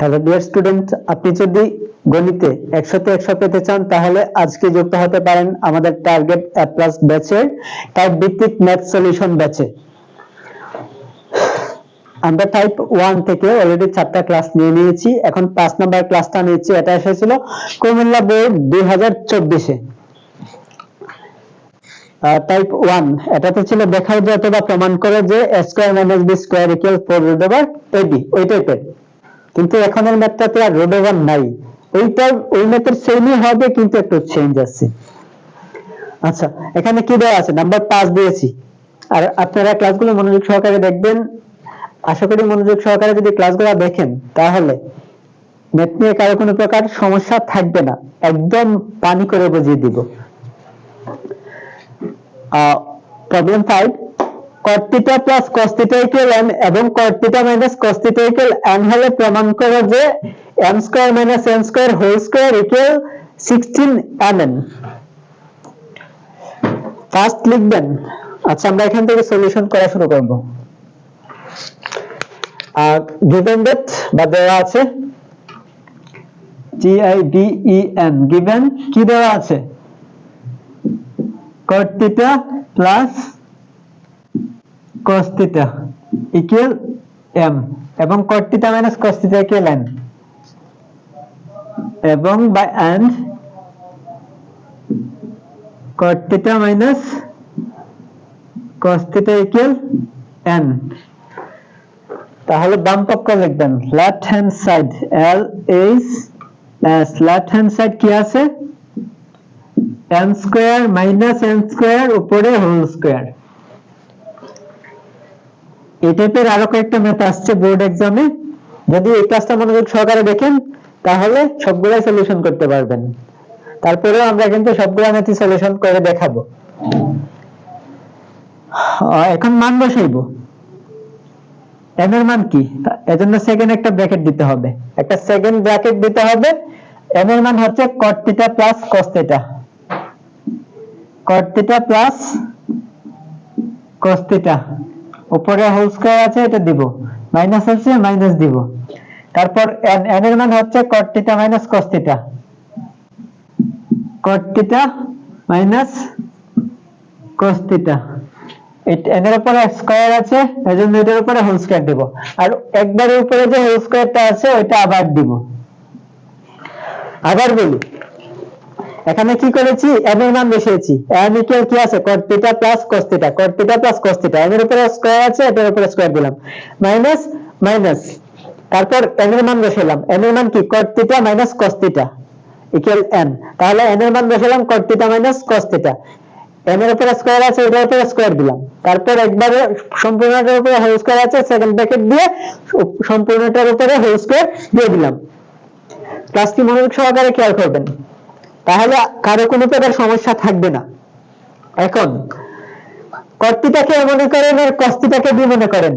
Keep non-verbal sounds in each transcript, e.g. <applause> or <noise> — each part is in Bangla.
হ্যালো ডিয়ার স্টুডেন্ট আপনি যদি গণিতে একশোতে একশো পেতে চান, তাহলে আজকে যুক্ত হতে পারেন আমাদের টার্গেট প্লাস ব্যাচের টাইপ ভিত্তিক ম্যাথ সলিউশন ব্যাচে আমরা টাইপ ওয়ান থেকে অলরেডি চারটা ক্লাস নিয়ে নিয়েছি। এখন পাঁচ নাম্বার ক্লাসটা নিয়েছি এটা এসেছিল কুমিল্লা বোর্ড দুই হাজার চব্বিশে। টাইপ ওয়ান এটাতে ছিল দেখাও যে অথবা প্রমাণ করে যে square minus B square equal four root over AB ওই টাইপের কিন্তু এখনের ম্যাথটাতে আর রুট ওভার নাই। ওইটা, ওই ম্যাথের সেমই হবে, কিন্তু একটু চেঞ্জ আছে। আচ্ছা এখানে কি দেওয়া আছে? নাম্বার পাঁচ দিয়েছি। আর আপনারা ক্লাসগুলো মনোযোগ সহকারে দেখবেন। আশা করি মনোযোগ সহকারে যদি ক্লাসগুলো দেখেন, তাহলে ম্যাথ নিয়ে কারও কোনো প্রকার সমস্যা থাকবে না। একদম পানি করে বুঝিয়ে দিব। Problem five cot theta plus cos theta equal N এবং cot theta minus cos theta equal N হলে প্রমাণ করে যে M square minus M square whole square equal sixteen M M first লিখবেন। আচ্ছা আমরা এখান থেকে সলিউশন করা শুরু করব। গিভেন ডেট বা দেওয়া আছে? G I D E N given কি দেওয়া আছে? Cot theta plus theta equal m এবং minus cos theta equal n এবং cot theta minus cos theta equal n তাহলে বাম পক্ষ লিখবেন left hand side L H S left hand side কি আছে n square minus n square উপরে হোল স্কয়ার এই আরও কয়েকটা ম্যাথ আসছে বোর্ড এক্সামে যদি এই ক্লাসটা মনোযোগ সহকারে দেখেন, তাহলে সবগুলাই সলিউশন করতে পারবেন। তারপরেও আমরা কিন্তু সবগুলা ম্যাথই সলিউশন করে দেখাবো। এখন মান বসাইবো। m এর মান কি? এজন্য সেকেন্ড একটা ব্র্যাকেট দিতে হবে। একটা সেকেন্ড ব্র্যাকেট দিতে হবে। m এর মান হচ্ছে cot plus cos theta plus cos উপরে হোল স্কয়ার আছে, এটা দিব। মাইনাস আছে মাইনাস দিব। তারপর n এর মান হচ্ছে cot theta minus cos theta cot theta minus cos এটা, n এর উপরে স্কয়ার আছে, এজন্য এটার উপরে হোল স্কয়ার দিব। আর একবারের উপরে যে হোল স্কয়ারটা আছে, ওইটা আবার দিব। আবার বলি এখানে কি করেছি? M এর মান বসিয়েছি। M ইকুয়াল কি আছে? cot theta plus cos theta cot theta plus cos theta m এর উপরে স্কয়ার আছে এটার উপরে স্কয়ার দিলাম। মাইনাস মাইনাস তারপর n এর মান বসালাম। N এর মান কি? cot theta minus cos theta equal n তাহলে n এর মান বসালাম cot theta minus cos theta n এর উপরে স্কয়ার আছে, এটার উপরে স্কয়ার দিলাম। তারপর একবারে সম্পূর্ণটার উপরে হোল স্কয়ার আছে সেকেন্ড ব্র্যাকেট দিয়ে সম্পূর্ণটার উপরে হোল স্কয়ার দিয়ে দিলাম। ক্লাসটি মনোযোগ সহকারে খেয়াল করবেন? তাহলে কারও কোনো প্রকার সমস্যা থাকবে না। এখন কর্তিটাকে মনে করেন আর কস্তিটাকে বি মনে করেন।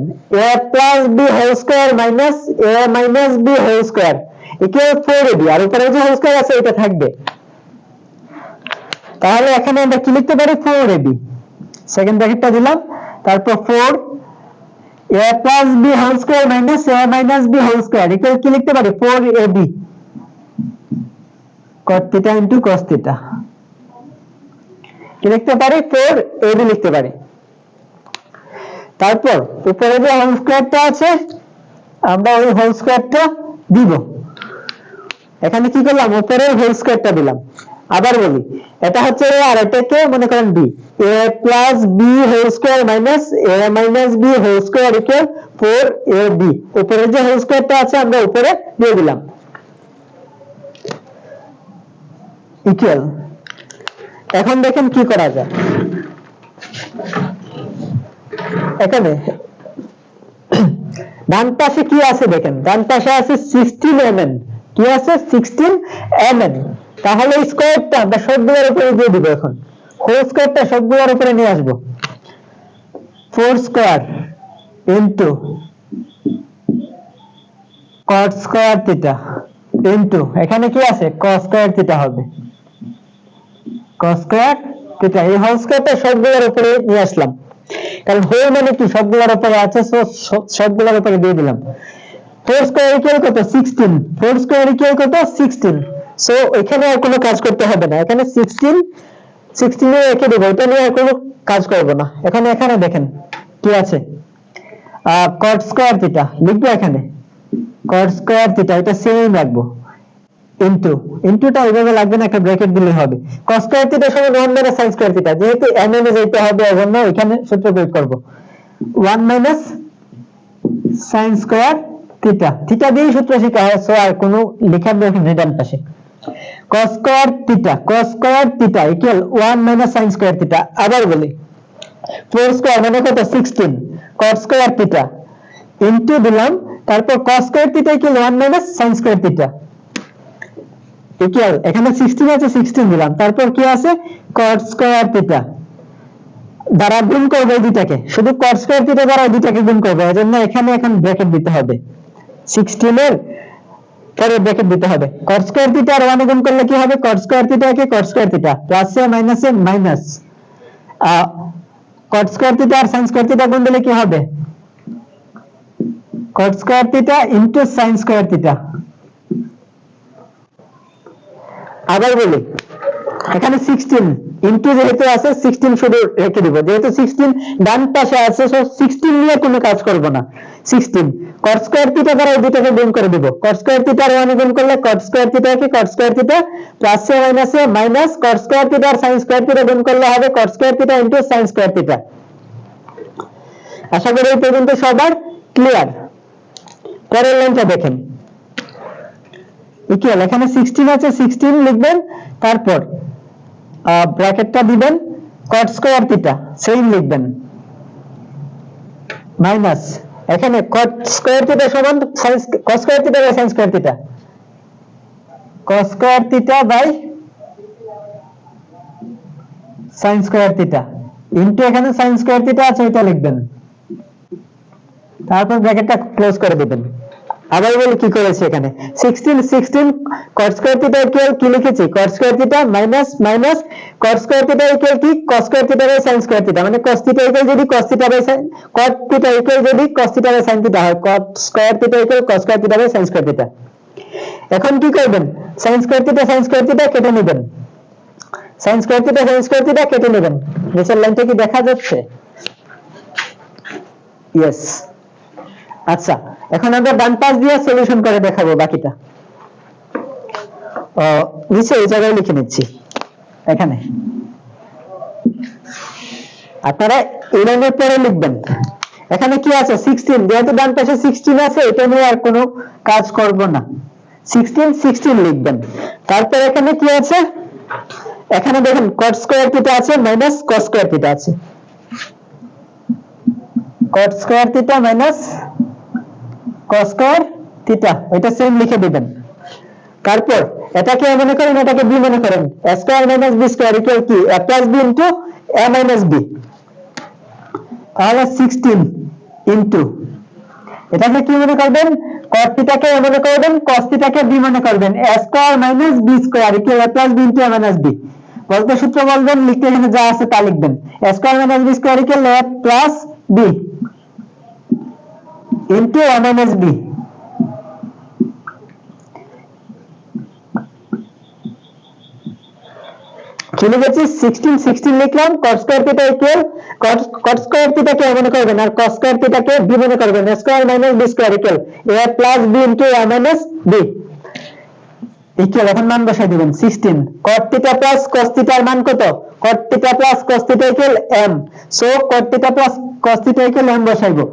A plus B whole square minus A minus B whole square equal four AB আর উপরে যে হোল স্কয়ার আছে, এটা থাকবে। তাহলে এখানে আমরা কি লিখতে পারি? ফোর এবি সেকেন্ড ব্র্যাকেটটা দিলাম। তারপর four A plus B whole square minus A minus B whole square equal কি লিখতে পারি? Four AB cot theta into cos theta. কি লিখতে পারি? 4 ab লিখতে পারি। তারপর উপরে যে হোল স্কয়ারটা আছে, আমরা ওই হোল স্কয়ারটা দিব। এখানে কি করলাম? উপরে হোল স্কয়ারটা দিলাম। আবার বলি, এটা হচ্ছে আর এটাকে মনে করেন b a plus b whole square minus a minus b whole square equal 4ab উপরে যে হোল স্কয়ারটা আছে, আমরা উপরে দিয়ে দিলাম। ইকুয়াল এখন দেখেন কি করা যায়। এখানে <coughs> ডান পাশে কি আছে দেখেন? ডান পাশে আছে সিক্সটিন এমএন কি আছে? সিক্সটিন এমএন তাহলে স্কোয়ারটা আমরা সবগুলোর উপরে দিয়ে দিব এখন। হোল স্কোয়ারটা সবগুলোর উপরে নিয়ে আসব। Four square into cot square theta into এখানে কি আছে? কস স্কোয়ার থিটা হবে। মানে কোনো কাজ করতে হবে না। এখানে সিক্সটিন সিক্সটিনে রেখে দেবো। এটা নিয়ে আর কোনো কাজ করব না। এখন, এখানে দেখেন কি আছে? কট স্কোয়ার থিটা লিখব এখানে? কট স্কোয়ার থিটা এটা সেম রাখব। ইনটু ইনটুটা ওইভাবে লাগবে না, একটা ব্র্যাকেট দিলে হবে। Cos স্কয়ার থিটা সমান 1 মাইনাস sin স্কয়ার থিটা যেহেতু m এ যেতে হবে এজন্য এখানে সূত্র প্রয়োগ করব। 1 minus sin square theta theta দিয়ে সূত্র শেখা হয় সো আর কোনো লেখার দরকার নেই ডান পাশে। Cos square theta cos square theta equal 1 minus sin square theta আবার বলি 4 স্কয়ার মানে কত? 16 cos স্কয়ার থিটা ইনটু দিলাম, তারপর cos square theta equal 1 minus sin square theta equal এখানে 16 আছে 16 দিলাম। তারপর কি আছে? cot স্কয়ার থিটা দ্বারা গুণ করবে এই দুটাকে শুধু cot স্কয়ার থিটা দ্বারা এই দুটাকে গুণ করবে। এজন্য এখানে এখন ব্র্যাকেট দিতে হবে। 16 এর পরে ব্র্যাকেট দিতে হবে। cot স্কয়ার থিটা আর 1 গুণ করলে কি হবে? cot square theta K? Square theta plus A minus A minus cot square theta R sin square theta গুণ দিলে কি হবে? cot square theta into sin square theta আবার বলি, এখানে 16 ইনটু যেহেতু আছে 16 শুধু রেখে দিব। যেহেতু 16 ডান পাশে আছে সো 16 নিয়ে কোনো কাজ করব না। 16 cot স্কয়ার থিটা দ্বারা এই দুটাকে গুণ করে দিব। cot স্কয়ার থিটা আর 1 গুণ করলে cot স্কয়ার থিটা কি? cot square theta plus A minus A minus cot square theta R sin square theta গুণ করলে হবে cot square theta into sin square theta আশা করি এই পর্যন্ত সবার ক্লিয়ার পরের লাইনটা দেখেন। ইকুয়াল এখানে 16 আছে 16 লিখবেন, তারপর ব্র্যাকেটটা দিবেন, cot স্কয়ার থিটা সেম লিখবেন। মাইনাস এখানে cot স্কয়ার থিটা সমান cos square theta by sin square theta cos square theta by sin square theta into এখানে sin স্কয়ার থিটা আছে, এটা লিখবেন। তারপর ব্র্যাকেটটা ক্লোজ করে দিবেন। আবার বলি কি করেছি এখানে? 16 16 cos স্কয়ার থিটা কি লিখেছি? cos square theta minus minus cos square theta equal কি? cos square theta by sin square theta মানে cos থিটা ইকুয়াল যদি cos theta by sin cot theta equal যদি cos theta by sin theta হয় cot square theta equal cos square theta by sin square theta এখন কি করবেন? sin square theta sin square theta কেটে নেবেন। sin square theta sin square theta কেটে নেবেন। নিচের লাইনটা কি দেখা যাচ্ছে? ইয়েস আচ্ছা এখন আমরা ডান পাশ দিয়ে সলিউশন করে দেখাবো বাকিটা। নিচে এই জায়গায় লিখে নিচ্ছি, এখানে। আপনারা এই লাইনের পরে লিখবেন। এখানে কি আছে? 16 যেহেতু ডান পাশে 16 আছে, এটা নিয়ে আর কোনো কাজ করব না। 16 16 লিখবেন। তারপর এখানে কি আছে? এখানে দেখেন, cot স্কোয়ার থিটা আছে মাইনাস cos স্কোয়ার থিটা আছে। cot square theta minus square theta এটা সেম লিখে দিবেন। তারপর, এটাকে a মনে করেন, এটাকে b মনে করেন square minus b square equal কি a plus b into a minus b তাহলে 16 ইনটু এটাকে কি মনে করবেন? cos a মনে করবেন, cos থিটাকে b মনে করবেন square minus b square equal a plus b into minus বলতে সূত্র বলবেন, লিখতে এখানে যা আছে তা লিখবেন। Square minus b square equal plus b into a minus b. কি লিখেছি 16 16 লিখলাম, cos square theta equal cos square theta কে মনে করবেন, আর cos স্কয়ার থিটা কে b মনে করবেন square minus b square equal a plus b into a minus b. Equal এখন মান বসাই দিবেন 16 cot থিটা প্লাস cos থিটার মান কত? cot theta plus cos theta equal m so cot theta plus cos theta equal m বসাইবো।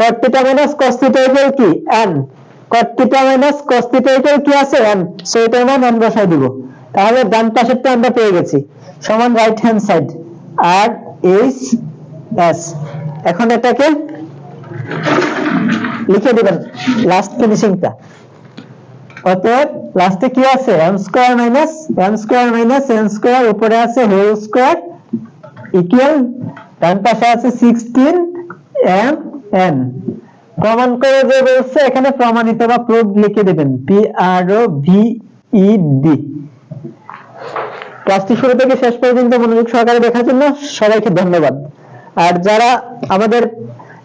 cot theta minus cos theta equal কি? n cot theta minus cos theta equal কি আছে? m সো এটার মান m বসাই দিব। তাহলে ডান পাশেরটা আমরা পেয়ে গেছি। সমান right hand side R H S এখন এটাকে লিখে দিবেন লাস্ট ফিনিশিংটা অতএব লাস্টে কি আছে? m square minus m square minus n square উপরে আছে হোল স্কয়ার ইকুয়াল ডান পাশে আছে 16 m n প্রমাণ করে যে বলছে এখানে প্রমাণিত বা প্রুফ লিখে দেবেন। P R O V E D ক্লাসটি শুরু থেকে শেষ পর্যন্ত মনোযোগ সহকারে দেখার জন্য সবাইকে ধন্যবাদ। আর যারা আমাদের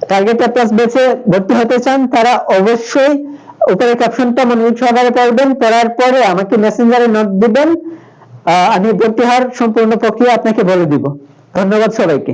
টার্গেট ক্লাস বেছে ভর্তি হতে চান, তারা অবশ্যই উপরে ক্যাপশনটা মনোযোগ সহকারে পড়বেন। পড়ার পরে আমাকে মেসেঞ্জারে নোট দিবেন। আমি ভর্তি হওয়ার সম্পূর্ণ প্রক্রিয়া আপনাকে বলে দিব। ধন্যবাদ সবাইকে।